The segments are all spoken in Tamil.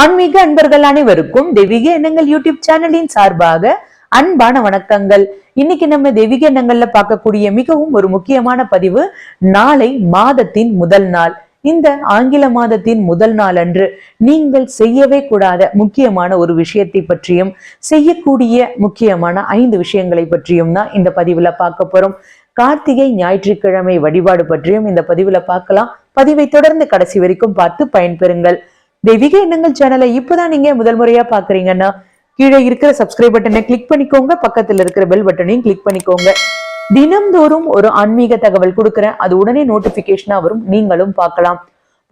ஆன்மீக அன்பர்கள் அனைவருக்கும் தெய்வீக எண்ணங்கள் யூடியூப் சேனலின் சார்பாக அன்பான வணக்கங்கள். இன்னைக்கு நம்ம தெய்வீக எண்ணங்கள்ல பார்க்கக்கூடிய மிகவும் ஒரு முக்கியமான பதிவு நாளை மாதத்தின் முதல் நாள். இந்த ஆங்கில மாதத்தின் முதல் நாள் அன்று நீங்கள் செய்யவே கூடாத முக்கியமான ஒரு விஷயத்தை பற்றியும் செய்யக்கூடிய முக்கியமான ஐந்து விஷயங்களை பற்றியும் தான் இந்த பதிவுல பார்க்க போறோம். கார்த்திகை ஞாயிற்றுக்கிழமை வழிபாடு பற்றியும் இந்த பதிவுல பார்க்கலாம். பதிவை தொடர்ந்து கடைசி வரைக்கும் பார்த்து பயன்பெறுங்கள். தெய்வீக எண்ணங்கள் சேனலை இப்போதான் நீங்க முதல் முறையா பாக்குறீங்கன்னா கீழே இருக்கிற சப்ஸ்கிரைப் பட்டனை கிளிக் பண்ணிக்கோங்க. பக்கத்துல இருக்கிற பெல் பட்டனையும் கிளிக் பண்ணிக்கோங்க. தினம்தோறும் ஒரு ஆன்மீக தகவல் கொடுக்குறேன். அது உடனே நோட்டிபிகேஷனா வரும். நீங்களும் பார்க்கலாம்.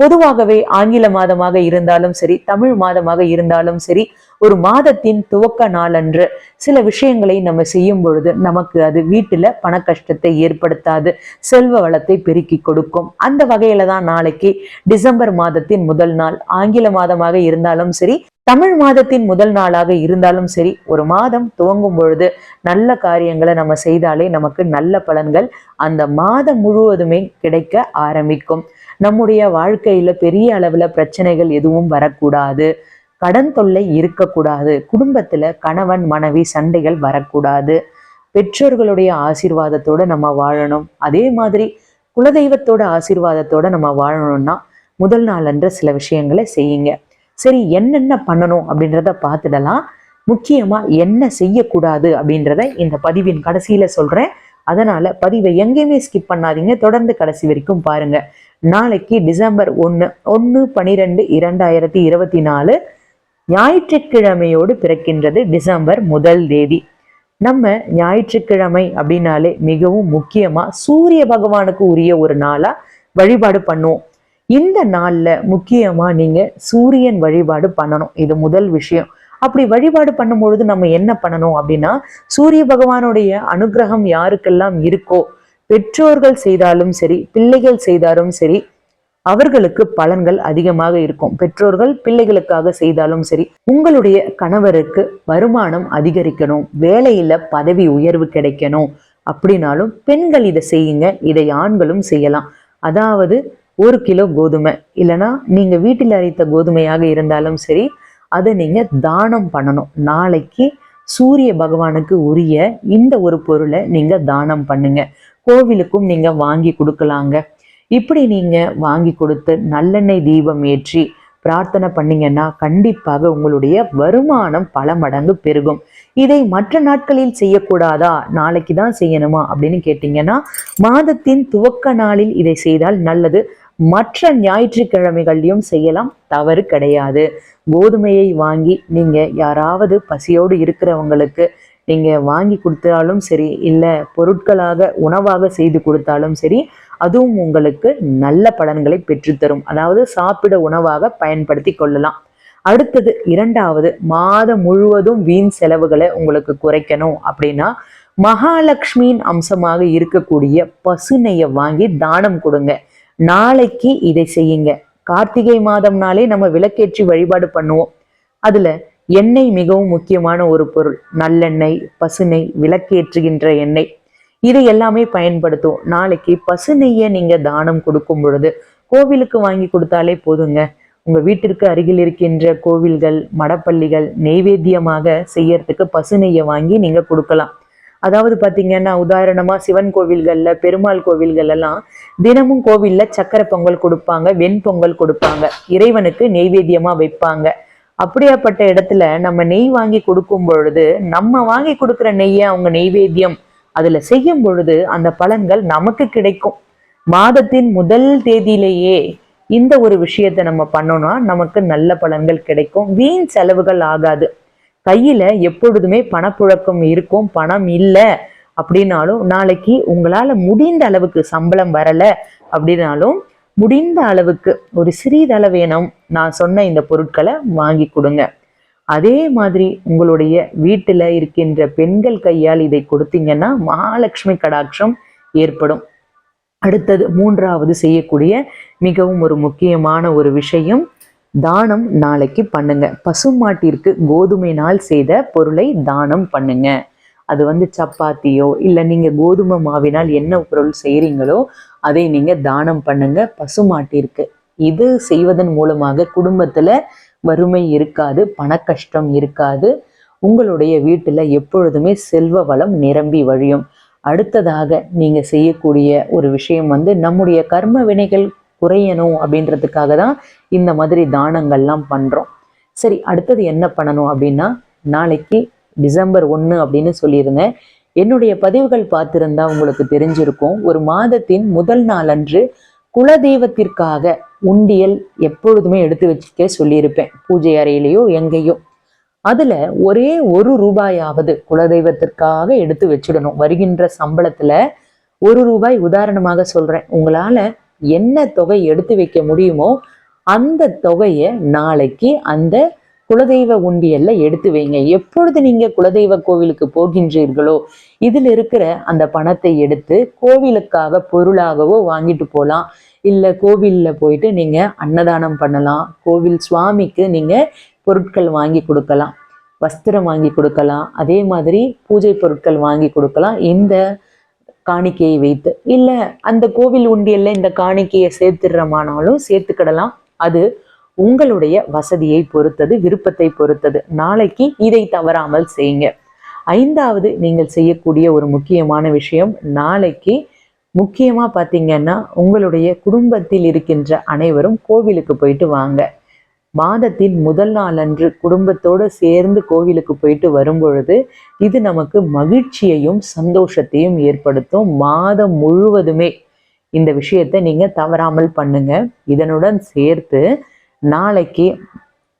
பொதுவாகவே ஆங்கில மாதமாக இருந்தாலும் சரி தமிழ் மாதமாக இருந்தாலும் சரி ஒரு மாதத்தின் துவக்க நாளன்று சில விஷயங்களை நம்ம செய்யும் பொழுது நமக்கு அது வீட்டில் பண கஷ்டத்தை ஏற்படுத்தாது செல்வ வளத்தை பெருக்கி கொடுக்கும். அந்த வகையில தான் நாளைக்கு டிசம்பர் மாதத்தின் முதல் நாள். ஆங்கில மாதமாக இருந்தாலும் சரி தமிழ் மாதத்தின் முதல் நாளாக இருந்தாலும் சரி ஒரு மாதம் துவங்கும் பொழுது நல்ல காரியங்களை நம்ம செய்தாலே நமக்கு நல்ல பலன்கள் அந்த மாதம் முழுவதுமே கிடைக்க ஆரம்பிக்கும். நம்முடைய வாழ்க்கையில பெரிய அளவுல பிரச்சனைகள் எதுவும் வரக்கூடாது. கடன் தொல்லை இருக்கக்கூடாது. குடும்பத்துல கணவன் மனைவி சண்டைகள் வரக்கூடாது. பெற்றோர்களுடைய ஆசீர்வாதத்தோட நம்ம வாழணும். அதே மாதிரி குலதெய்வத்தோட ஆசிர்வாதத்தோட நம்ம வாழணும்னா முதல் நாள் அன்று சில விஷயங்களை செய்யுங்க. சரி என்னென்ன பண்ணணும் அப்படின்றத பார்த்துடலாம். முக்கியமா என்ன செய்யக்கூடாது அப்படின்றத இந்த பதிவின் கடைசியில சொல்றேன். அதனால பதிவை எங்கேயுமே ஸ்கிப் பண்ணாதீங்க. தொடர்ந்து கடைசி வரைக்கும் பாருங்க. நாளைக்கு டிசம்பர் ஒன்று ஒன்று பனிரெண்டு இரண்டாயிரத்தி இருபத்தி நாலு ஞாயிற்றுக்கிழமையோடு பிறக்கின்றது டிசம்பர் முதல் தேதி. நம்ம ஞாயிற்றுக்கிழமை அப்படின்னாலே மிகவும் முக்கியமா சூரிய பகவானுக்கு உரிய ஒரு நாளா வழிபாடு பண்ணுவோம். இந்த நாள்ல முக்கியமா நீங்க சூரியன் வழிபாடு பண்ணணும். இது முதல் விஷயம். அப்படி வழிபாடு பண்ணும்பொழுது நம்ம என்ன பண்ணணும் அப்படின்னா சூரிய பகவானுடைய அனுகிரகம் யாருக்கெல்லாம் இருக்கோ பெற்றோர்கள் செய்தாலும் சரி பிள்ளைகள் செய்தாலும் சரி அவர்களுக்கு பலன்கள் அதிகமாக இருக்கும். பெற்றோர்கள் பிள்ளைகளுக்காக செய்தாலும் சரி உங்களுடைய கணவருக்கு வருமானம் அதிகரிக்கணும் வேலையில பதவி உயர்வு கிடைக்கணும் அப்படின்னாலும் பெண்கள் இதை செய்யுங்க இதை ஆண்களும் செய்யலாம். அதாவது ஒரு கிலோ கோதுமை இல்லைன்னா நீங்க வீட்டில் அரைத்த கோதுமையாக இருந்தாலும் சரி அதை நீங்க தானம் பண்ணணும். நாளைக்கு சூரிய பகவானுக்கு உரிய இந்த ஒரு பொருளை நீங்க தானம் பண்ணுங்க. கோவிலுக்கும் நீங்க வாங்கி கொடுக்கலாங்க. இப்படி நீங்க வாங்கி கொடுத்து நல்லெண்ணெய் தீபம் ஏற்றி பிரார்த்தனை பண்ணீங்கன்னா கண்டிப்பாக உங்களுடைய வருமானம் பல மடங்கு பெருகும். இதை மற்ற நாட்களில் செய்யக்கூடாதா? நாளைக்கு தான் செய்யணுமா? அப்படின்னு கேட்டீங்கன்னா மாதத்தின் துவக்க நாளில் இதை செய்தால் நல்லது. மற்ற ஞாயிற்றுக்கிழமைகள்லையும் செய்யலாம். தவறு கிடையாது. கோதுமையை வாங்கி நீங்கள் யாராவது பசியோடு இருக்கிறவங்களுக்கு நீங்கள் வாங்கி கொடுத்தாலும் சரி இல்லை பொருட்களாக உணவாக செய்து கொடுத்தாலும் சரி அதுவும் உங்களுக்கு நல்ல பலன்களை பெற்றுத்தரும். அதாவது சாப்பிட உணவாக பயன்படுத்தி கொள்ளலாம். அடுத்தது இரண்டாவது மாதம் முழுவதும் வீண் செலவுகளை உங்களுக்கு குறைக்கணும். அப்படின்னா மகாலட்சுமியின் அம்சமாக இருக்கக்கூடிய பசுனையை வாங்கி தானம் கொடுங்க. நாளைக்கு இதை செய்யுங்க. கார்த்திகை மாதம்னாலே நம்ம விளக்கேற்றி வழிபாடு பண்ணுவோம். அதுல எண்ணெய் மிகவும் முக்கியமான ஒரு பொருள். நல்லெண்ணெய் பசுநெய் விளக்கேற்றுகின்ற எண்ணெய். இது எல்லாமே பயன்படுத்தும் நாளைக்கு பசுநெய்யை நீங்க தானம் கொடுக்கும் பொழுது கோவிலுக்கு வாங்கி கொடுத்தாலே போதுங்க. உங்க வீட்டிற்கு அருகில் இருக்கின்ற கோவில்கள் மடப்பள்ளிகள் நெய்வேத்தியமாக செய்யறதுக்கு பசுநெய்யை வாங்கி நீங்க கொடுக்கலாம். அதாவது பாத்தீங்கன்னா உதாரணமா சிவன் கோவில்கள்ல பெருமாள் கோவில்கள் எல்லாம் தினமும் கோவில்ல சக்கரை பொங்கல் கொடுப்பாங்க வெண்பொங்கல் கொடுப்பாங்க. இறைவனுக்கு நெய்வேத்தியமா வைப்பாங்க. அப்படியாப்பட்ட இடத்துல நம்ம நெய் வாங்கி கொடுக்கும் பொழுது நம்ம வாங்கி கொடுக்குற நெய்யை அவங்க நெய்வேத்தியம் அதுல செய்யும் பொழுது அந்த பலன்கள் நமக்கு கிடைக்கும். மாதத்தின் முதல் தேதியிலேயே இந்த ஒரு விஷயத்தை நம்ம பண்ணோம்னா நமக்கு நல்ல பலன்கள் கிடைக்கும். வீண் செலவுகள் ஆகாது. கையில எப்பொழுதுமே பணப்புழக்கம் இருக்கும் பணம் இல்லை அப்படின்னாலும் நாளைக்கு உங்களால முடிந்த அளவுக்கு சம்பளம் வரல அப்படின்னாலும் முடிந்த அளவுக்கு ஒரு சிறிதளவேனும் நான் சொன்ன இந்த பொருட்களை வாங்கி கொடுங்க. அதே மாதிரி உங்களுடைய வீட்டில் இருக்கின்ற பெண்கள் கையால் இதை கொடுத்தீங்கன்னா மகாலட்சுமி கடாட்சம் ஏற்படும். அடுத்தது மூன்றாவது செய்யக்கூடிய மிகவும் ஒரு முக்கியமான ஒரு விஷயம் தானம் நாளைக்கு பண்ணுங்க. பசுமாட்டிற்கு கோதுமை நாள் செய்த பொருளை தானம் பண்ணுங்க. அது வந்து சப்பாத்தியோ இல்லை நீங்கள் கோதுமை மாவினால் என்ன பொருள் செய்கிறீங்களோ அதை நீங்கள் தானம் பண்ணுங்க. பசுமாட்டிற்கு இது செய்வதன் மூலமாக குடும்பத்தில் வறுமை இருக்காது பணக்கஷ்டம் இருக்காது. உங்களுடைய வீட்டில் எப்பொழுதுமே செல்வ வளம் நிரம்பி வழியும். அடுத்ததாக நீங்கள் செய்யக்கூடிய ஒரு விஷயம் வந்து நம்முடைய கர்ம வினைகள் குறையணும் அப்படின்றதுக்காக தான் இந்த மாதிரி தானங்கள்லாம் பண்ணுறோம் சரி அடுத்தது என்ன பண்ணணும் அப்படின்னா நாளைக்கு டிசம்பர் ஒன்று அப்படின்னு சொல்லியிருந்தேன். என்னுடைய பதிவுகள் பார்த்திருந்தா உங்களுக்கு தெரிஞ்சிருக்கும். ஒரு மாதத்தின் முதல் நாளன்று குலதெய்வத்திற்காக உண்டியல் எப்பொழுதுமே எடுத்து வச்சுக்க சொல்லியிருப்பேன். பூஜை அறையிலேயோ எங்கேயோ. அதுல ஒரே ஒரு ரூபாயாவது குலதெய்வத்திற்காக எடுத்து வச்சிடணும். வருகின்ற சம்பளத்துல ஒரு ரூபாய் உதாரணமாக சொல்றேன். உங்களால என்ன தொகை எடுத்து வைக்க முடியுமோ அந்த தொகையை நாளைக்கு அந்த குலதெய்வ உண்டியல்ல எடுத்து வைங்க. எப்பொழுது நீங்க குலதெய்வ கோவிலுக்கு போகின்றீர்களோ இதில் இருக்கிற அந்த பணத்தை எடுத்து கோவிலுக்காக பொருளாகவோ வாங்கிட்டு போகலாம் இல்லை கோவிலில் போயிட்டு நீங்கள் அன்னதானம் பண்ணலாம். கோவில் சுவாமிக்கு நீங்கள் பொருட்கள் வாங்கி கொடுக்கலாம். வஸ்திரம் வாங்கி கொடுக்கலாம். அதே மாதிரி பூஜை பொருட்கள் வாங்கி கொடுக்கலாம். இந்த காணிக்கையை வைத்து இல்லை அந்த கோவில் உண்டியல்ல இந்த காணிக்கையை சேர்த்துடுறமானாலும் சேர்த்துக்கிடலாம். அது உங்களுடைய வசதியை பொறுத்தது விருப்பத்தை பொறுத்தது. நாளைக்கு இதை தவறாமல் செய்யுங்க. ஐந்தாவது நீங்கள் செய்யக்கூடிய ஒரு முக்கியமான விஷயம் நாளைக்கு முக்கியமா பார்த்தீங்கன்னா உங்களுடைய குடும்பத்தில் இருக்கின்ற அனைவரும் கோவிலுக்கு போயிட்டு வாங்க. மாதத்தின் முதல் நாளன்று குடும்பத்தோடு சேர்ந்து கோவிலுக்கு போயிட்டு வரும்பொழுது இது நமக்கு மகிழ்ச்சியையும் சந்தோஷத்தையும் ஏற்படுத்தும். மாதம் முழுவதுமே இந்த விஷயத்தை நீங்கள் தவறாமல் பண்ணுங்க. இதனுடன் சேர்த்து நாளைக்கு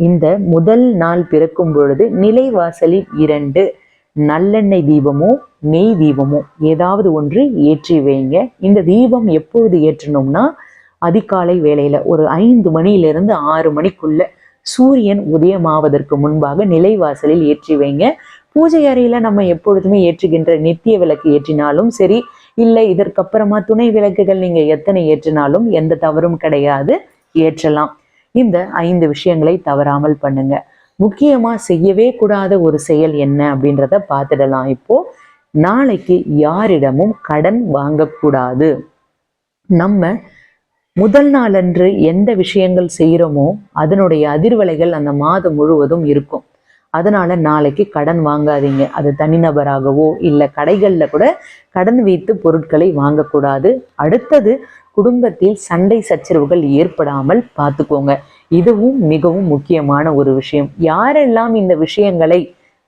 இந்த முதல் நாள் பிறக்கும் பொழுது நிலைவாசலில் இரண்டு நல்லெண்ணெய் தீபமோ நெய் தீபமோ ஏதாவது ஒன்று ஏற்றி வைங்க. இந்த தீபம் எப்பொழுது ஏற்றணும்னா அதிகாலை வேளையில் ஒரு ஐந்து மணியிலிருந்து ஆறு மணிக்குள்ள சூரியன் உதயமாவதற்கு முன்பாக நிலைவாசலில் ஏற்றி வைங்க. பூஜை அறையில நம்ம எப்பொழுதுமே ஏற்றுகின்ற நித்திய விளக்கு ஏற்றினாலும் சரி இல்லை இதற்கப்புறமா துணை விளக்குகள் நீங்க எத்தனை ஏற்றினாலும் எந்த தவறும் கிடையாது. ஏற்றலாம். இந்த ஐந்து விஷயங்களை தவறாமல் பண்ணுங்க. முக்கியமா செய்யவே கூடாத ஒரு செயல் என்ன அப்படின்றத பார்த்துடலாம் இப்போ. நாளைக்கு யாரிடமும் கடன் வாங்கக்கூடாது. நம்ம முதல் நாளன்று எந்த விஷயங்கள் செய்கிறோமோ அதனுடைய அதிர்வலைகள் அந்த மாதம் முழுவதும் இருக்கும். அதனால நாளைக்கு கடன் வாங்காதீங்க. அது தனிநபராகவோ இல்லை கடைகளில் கூட கடன் வைத்து பொருட்களை வாங்கக்கூடாது. அடுத்தது குடும்பத்தில் சண்டை சச்சரவுகள் ஏற்படாமல் பார்த்துக்கோங்க. இதுவும் மிகவும் முக்கியமான ஒரு விஷயம். யாரெல்லாம் இந்த விஷயங்களை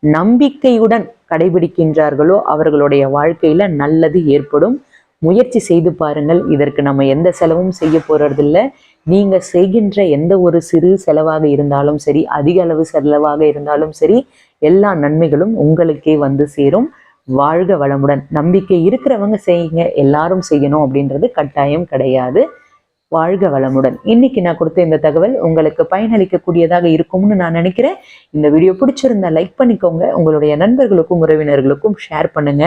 நம்பிக்கையுடன் கடைபிடிக்கின்றார்களோ அவர்களுடைய வாழ்க்கையில நல்லது ஏற்படும். முயற்சி செய்து பாருங்கள். இதற்கு நம்ம எந்த செலவும் செய்ய போறதில்ல. நீங்க செய்கின்ற எந்த ஒரு சிறு செலவாக இருந்தாலும் சரி அதிக அளவு செலவாக இருந்தாலும் சரி எல்லா நன்மைகளும் உங்களுக்கே வந்து சேரும். வாழ்க வளமுடன். நம்பிக்கை இருக்கிறவங்க செய்யுங்க. எல்லாரும் செய்யணும் அப்படின்றது கட்டாயம் கிடையாது. வாழ்க வளமுடன். இன்னைக்கு நான் கொடுத்த இந்த தகவல் உங்களுக்கு பயனளிக்கக்கூடியதாக இருக்கும்னு நான் நினைக்கிறேன். இந்த வீடியோ பிடிச்சிருந்தா லைக் பண்ணிக்கோங்க. உங்களுடைய நண்பர்களுக்கும் உறவினர்களுக்கும் ஷேர் பண்ணுங்க.